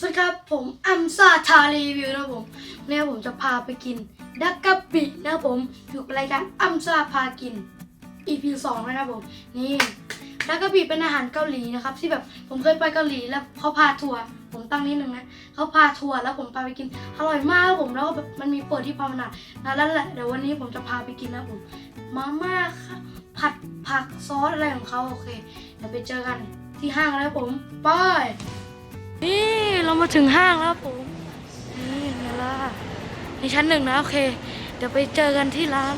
สวัสดีครับผมอัมซาทารีวิวนะผมวันนี้ผมจะพาไปกินดักกะปินะผมอยู่รายการอัมซาพากิน EP 2นะครับผมนี่ดักกะปิเป็นอาหารเกาหลีนะครับ ที่แบบผมเคยไปเกาหลีแล้วเขาพาทัวร์ผมตั้งนิดนึงนะเขาพาทัวร์แล้วผมพาไปกินอร่อยมากครับผมแล้วก็แบบมันมีเปิดที่พาวนานะแล้วแหละเดี๋ยววันนี้ผมจะพาไปกินนะผมมาม่าค่ะผัดผักซอสอะไรของเขาโอเคเดี๋ยวไปเจอกันที่ห้างแล้วผมไปนี่ เรามาถึงห้างแล้วครับผมนี่ไงล่ะในชั้นหนึ่งนะโอเค เดี๋ยวไปเจอกันที่ร้าน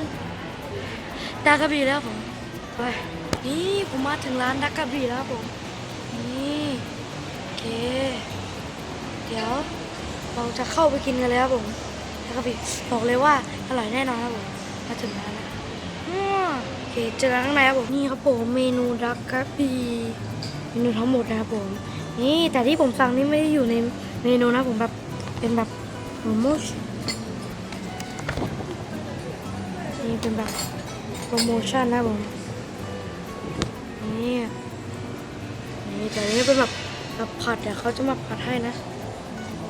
ดากาบีแล้วผมไปนี่ผมมาถึงร้านดากาบีแล้วผมนี่โอเค เดี๋ยวเราจะเข้าไปกินกันแล้วครับผมดากาบีบอกเลยว่าอร่อยแน่นอนครับผมมาถึงร้านแล้วโอเคเจอกันข้างในครับผมนี่ครับผมเมนูดากาบีเมนูทั้งหมดนะครับผม นี่แต่ที่ผมสั่งนี่ไม่ได้อยู่ในเมนูนะผมแบบเป็นแบบโปรโมชั่นนี่เป็นแบบโปรโมชั่นนะผมนี่นี่แต่นี่เป็นแบบแบบผัดเดี๋ยวเขาจะมาผัดให้นะ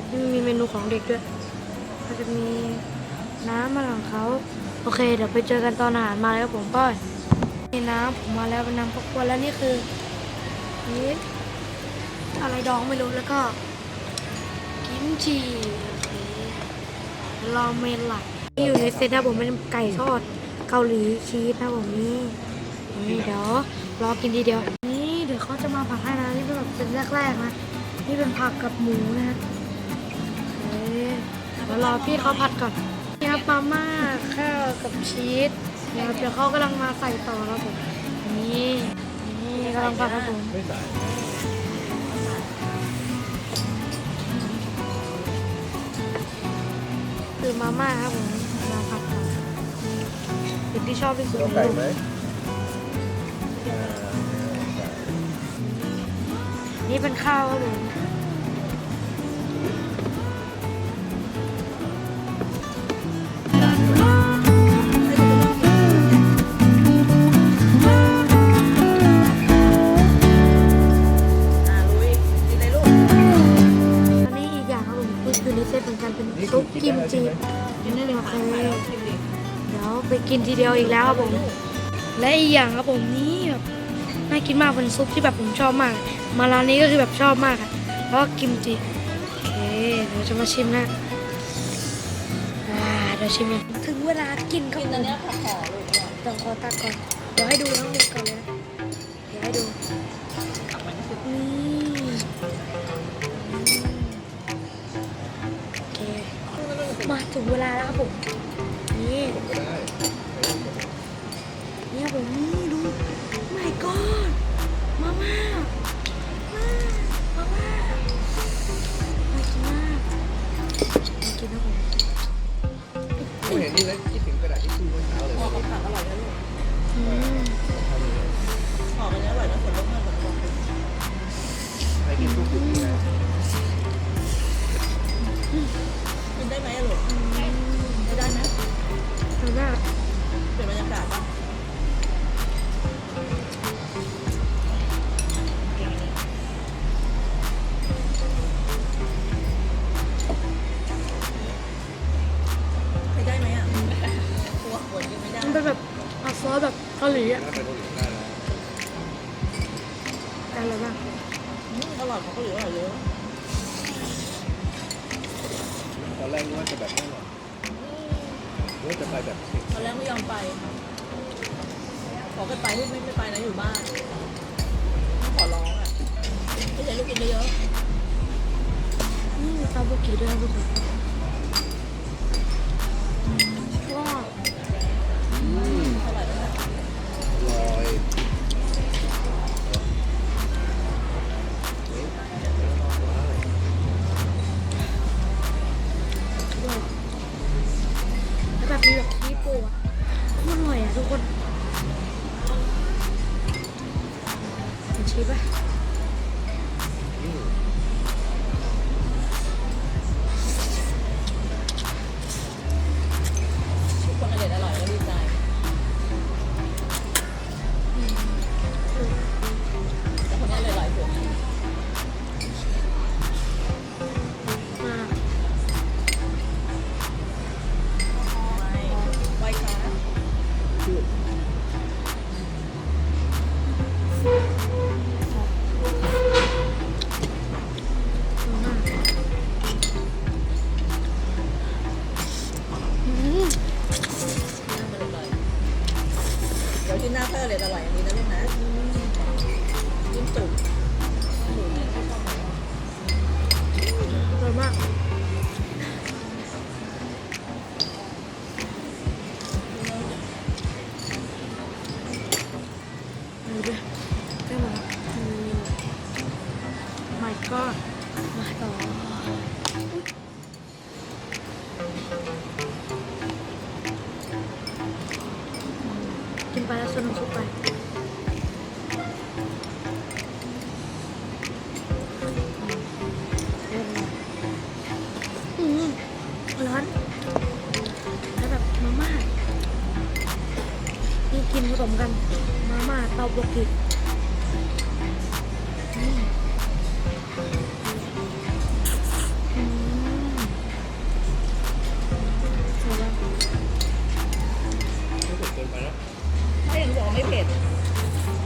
นี่มีเมนูของเด็กด้วยเขาจะมีน้ำมาหลังเขาโอเค เดี๋ยวไปเจอกันตอนอาหารมาแล้วผมป้อยนี่น้ำผมมาแล้วเป็นน้ำพกควรแล้วนี่คือนี่ อะไรดองไม่รู้แล้วก็กิมจิโอเคราเมนหลักที่อยู่ในเซตนะผมเป็นไก่ทอดเกาหลีชีสนะผมนี่นี่เดี๋ยวรอกินทีเดียว นี่เดี๋ยวเขาจะมาผัดให้นะนี่เป็นแบบเป็นแรกๆนะนี่เป็นผักกับหมูนะฮะโอเคเดี๋ยวรอพี่เขาผัดก่อนนี่ครับมาม่าข้าวกับชีสเดี๋ยวเดี๋ยวเขากำลังมาใส่ต่อแล้วผมนี่นี่กำลังผัดครับผม มาม่าครับผมมาผัดค่ะเป็นที่ชอบที่สุดเอาในไก่โลกไหมนี่เป็นข้าวครับผม ซุปกิมจินี่เลยโอเคเดี๋ยวไปกินทีเดียวอีกแล้วครับผม และอีกอย่างครับผมนี่แบบน่ากินมากเป็นซุปที่แบบผมชอบมาก มาร้านนี้ก็คือแบบชอบมากอะเพราะว่ากิมจิโอเคเดี๋ยวจะมาชิมนะอ่าเดี๋ยวชิมถึงเวลากินครับผมต้องขอตักก่อนเดี๋ยวให้ดูทั้งหมดก่อนเลยนะเดี๋ยวให้ดู มาถึงเวลาแล้วครับผม นี่ เนี่ยผม อาซอสแบบเกาหลีอะไปเกาหลีได้นะกันอะไรบ้างอืมอร่อยของเกาหลีอร่อยเยอะตอนแรกนึกว่าจะแบบไม่หรอกนึกว่าจะไปแบบสิตอนแรกไม่ยอมไปขอกันไปไม่ไม่ไปนะอยู่บ้านขอร้องอะไม่ใช่ลูกกินเยอะนี่มีซาบุกิด้วยบุก เห็ my god my god กินไปแล้วสนุกสุดไปอืมร้อนแล้วแบบมาม่านี่กินผสมกัน มาม่าเตาโบกิ